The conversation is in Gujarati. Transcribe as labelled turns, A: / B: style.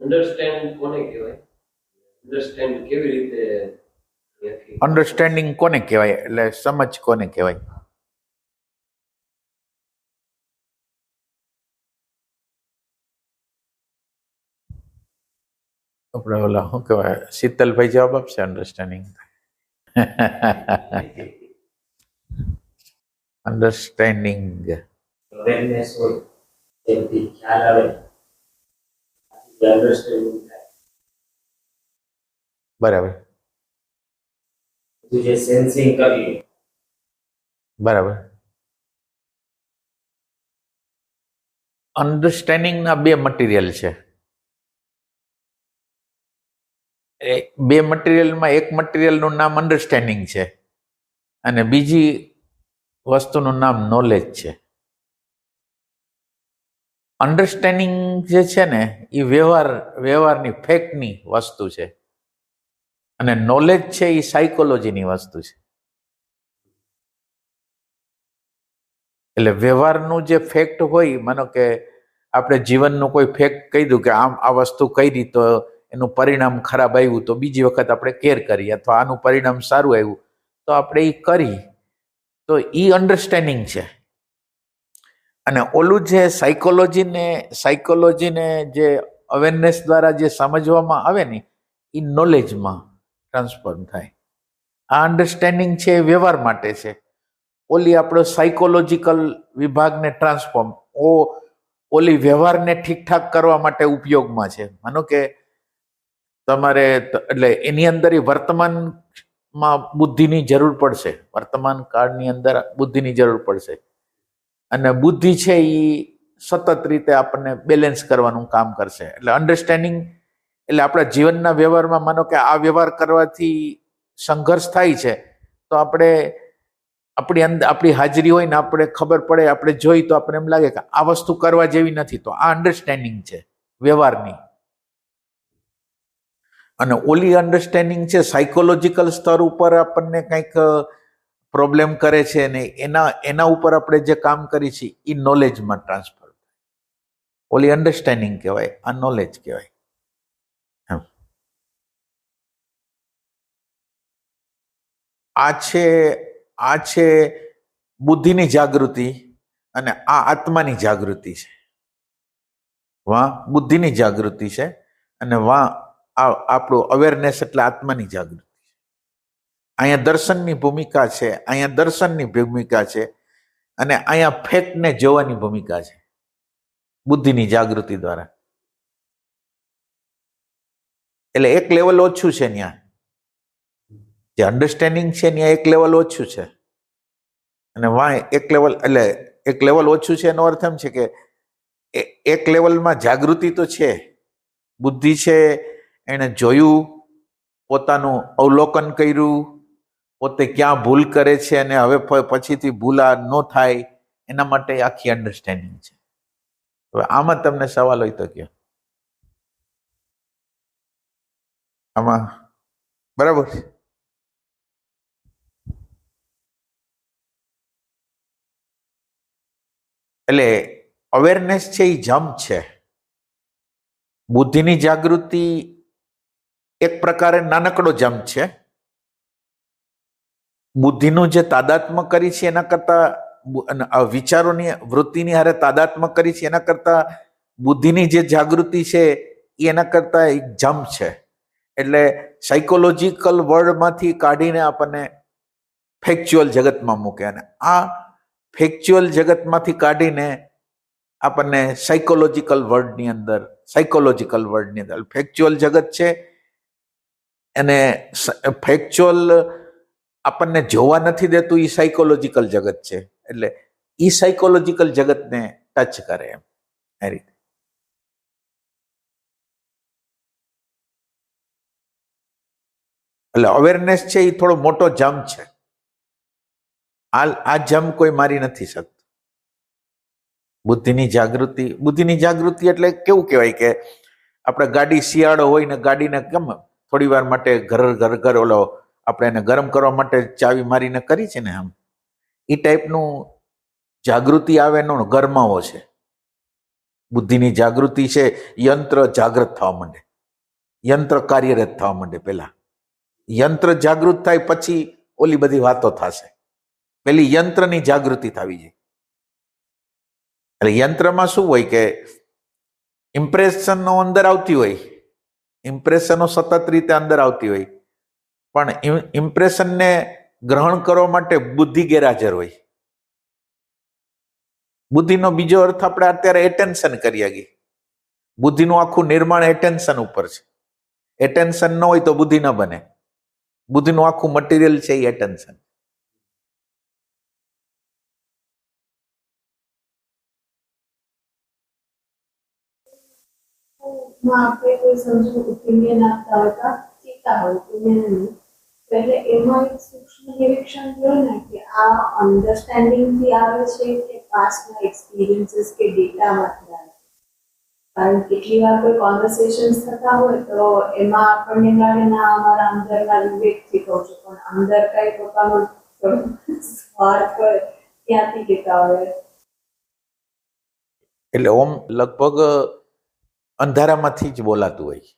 A: અન્ડરસ્ટેન્ડ કોને કહેવાય? અન્ડરસ્ટેન્ડ કેવી રીતે
B: અન્ડરસ્ટેન્ડિંગ કોને કહેવાય? એટલે સમજ કોને કહેવાય? આપણે ઓલા શું કહેવાય? શીતલભાઈ જવાબ આપશે અન્ડરસ્ટેન્ડિંગ અન્ડરસ્ટેન્ડિંગ
C: અવેરનેસ હોય ખ્યાલ આવે.
B: બરાબર.
C: જે સેન્સિંગ કર્યું
B: બરાબર. અન્ડરસ્ટેન્ડિંગના બે મટીરિયલ છે. બે મટીરિયલમાં એક મટીરિયલનું નામ અન્ડરસ્ટેન્ડિંગ છે અને બીજી વસ્તુનું નામ નોલેજ છે. અન્ડરસ્ટેન્ડિંગ જે છે ને એ વ્યવહાર, વ્યવહારની ફેક્ટની વસ્તુ છે. અને નોલેજ છે એ સાયકોલોજીની વસ્તુ છે. એટલે વ્યવહારનું જે ફેક્ટ હોય, માનો કે આપણે જીવનનું કોઈ ફેક્ટ કહી દઉં કે આમ આ વસ્તુ કરી તો એનું પરિણામ ખરાબ આવ્યું, તો બીજી વખત આપણે કેર કરીએ અથવા આનું પરિણામ સારું આવ્યું, તો આપણે એ કરી. તો એ અન્ડરસ્ટેન્ડિંગ છે. અને ઓલું જે સાયકોલોજીને સાયકોલોજીને જે અવેરનેસ દ્વારા જે સમજવામાં આવે ને એ નોલેજમાં ટ્રાન્સફોર્મ થાય. આ અન્ડરસ્ટેન્ડિંગ છે એ વ્યવહાર માટે છે. ઓલી આપણો સાયકોલોજીકલ વિભાગને ટ્રાન્સફોર્મ ઓ, ઓલી વ્યવહારને ઠીકઠાક કરવા માટે ઉપયોગમાં છે. માનો કે તમારે એટલે એની અંદર એ વર્તમાનમાં બુદ્ધિની જરૂર પડશે. વર્તમાન કાળની અંદર બુદ્ધિની જરૂર પડશે. અને બુદ્ધિ છે એ સતત રીતે આપણને બેલેન્સ કરવાનું કામ કરશે. એટલે અન્ડરસ્ટેન્ડિંગ એટલે આપણા જીવનના વ્યવહારમાં માનો કે આ વ્યવહાર કરવાથી સંઘર્ષ થાય છે, તો આપણે આપણી અંદર આપણી હાજરી હોય ને આપણે ખબર પડે, આપણે જોઈ તો આપણે એમ લાગે કે આ વસ્તુ કરવા જેવી નથી. તો આ અન્ડરસ્ટેન્ડિંગ છે વ્યવહારની. અને ઓલી અન્ડરસ્ટેન્ડિંગ છે સાયકોલોજીકલ સ્તર ઉપર આપણને કંઈક પ્રોબ્લેમ કરે છે ને એના એના ઉપર આપણે જે કામ કરી છીએ એ નોલેજમાં ટ્રાન્સફર ઓલી અન્ડરસ્ટેન્ડિંગ કહેવાય, આ નોલેજ કહેવાય. આ છે આ છે બુદ્ધિની જાગૃતિ અને આ આત્માની જાગૃતિ છે. વાહ, બુદ્ધિની જાગૃતિ છે અને વાહ આપણું અવેરનેસ એટલે આત્માની જાગૃતિ. અહીંયા દર્શનની ભૂમિકા છે, અહીંયા દર્શનની ભૂમિકા છે અને અહીંયા ફેક્ટને જોવાની ભૂમિકા છે, બુદ્ધિની જાગૃતિ દ્વારા. એટલે એક લેવલ ઓછું છે ત્યાં જે અન્ડરસ્ટેન્ડિંગ છે ત્યાં એક લેવલ ઓછું છે. અને વાય એક લેવલ એટલે એક લેવલ ઓછું છે એનો અર્થ એમ છે કે એક લેવલમાં જાગૃતિ તો છે, બુદ્ધિ છે, એણે જોયું, પોતાનું અવલોકન કર્યું પોતે ક્યાં ભૂલ કરે છે અને હવે પછીથી ભૂલ ન થાય, એના માટે આખી અન્ડરસ્ટેન્ડિંગ છે. હવે આમાં તમને સવાલ હોય તો કે આમાં, બરાબર? છે એટલે અવેરનેસ છે એ જમ્પ છે. બુદ્ધિની જાગૃતિ એક પ્રકારે નાનકડો જમ્પ છે. બુદ્ધિનું જે તાદાત્મ્ય કરી છે, એના કરતા વિચારોની, વૃત્તિની હારે તાદાત્મ્ય કરી છે, એના કરતા બુદ્ધિની જે જાગૃતિ છે, એ એના કરતા એક જમ્પ છે. એટલે સાયકોલોજીકલ વર્લ્ડમાંથી કાઢીને આપણને ફેક્ચ્યુઅલ જગતમાં મૂકે. અને આ ફેક્ચ્યુઅલ જગતમાંથી કાઢીને આપણને સાયકોલોજીકલ વર્લ્ડની અંદર સાયકોલોજીકલ વર્લ્ડની અંદર ફેક્ચ્યુઅલ જગત છે, અને ફેક્ચ્યુઅલ આપણને જોવા નથી દેતું એ સાયકોલોજીકલ જગત છે. એટલે એ સાયકોલોજીકલ જગતને ટચ કરે એમ. એ રીતે. એટલે અવેરનેસ છે એ થોડો મોટો જમ્પ છે. આ આ જમ્પ કોઈ મારી નથી શકતું. બુદ્ધિની જાગૃતિ બુદ્ધિની જાગૃતિ એટલે કેવું કહેવાય કે આપણે ગાડી શિયાળો હોય ને ગાડીને કેમ થોડી વાર માટે ઘર ઘર ઘર ઓલો આપણે એને ગરમ કરવા માટે ચાવી મારીને કરી છે ને આમ. એ ટાઈપનું જાગૃતિ આવે એનો ગરમાવો છે. બુદ્ધિની જાગૃતિ છે, યંત્ર જાગૃત થવા માંડે. યંત્ર કાર્યરત થવા માંડે પહેલા યંત્ર જાગૃત થાય પછી ઓલી બધી વાતો થશે. પેલી યંત્રની જાગૃતિ થવી જોઈએ. એટલે યંત્રમાં શું હોય કે ઇમ્પ્રેશનો અંદર આવતી હોય. ઇમ્પ્રેશનો સતત રીતે અંદર આવતી હોય. પણ ઇમ્પ્રેશનને ગ્રહણ કરવા માટે બુદ્ધિ ગેરહાજર હોય. બુદ્ધિનો બીજો અર્થ આપણે અત્યારે એટેન્શન કરી આગી બુદ્ધિનું આખું નિર્માણ એટેન્શન ઉપર છે. એટેન્શન ન હોય તો બુદ્ધિ ન બને. બુદ્ધિનું આખું મટીરિયલ છે એ એટેન્શન
D: આપણે કોઈ સમજો ઓપિનિયન આપતા હતા કહેતા હોય ઓપિનિયન એટલે એમાં એક સૂક્ષ્મ નિરીક્ષણ થયું ને કે આ અન્ડરસ્ટેન્ડિંગથી આવે છે કે પાસ્ટના એક્સપિરિયન્સીસ કે ડેટામાંથી આવે છે કારણ કે કેટલી વાર કોઈ કોન્વર્સેશન્સ થતા હોય તો એમાં આપણને લાગે ના અમારા અંદરના વિવેકથી કહું છું પણ અંદર કઈ પોતાનો સ્વાર્થ હોય ત્યાંથી કહેતા હોય
B: એટલે ઓમ લગભગ અંધારામાંથી જ બોલાતું હોય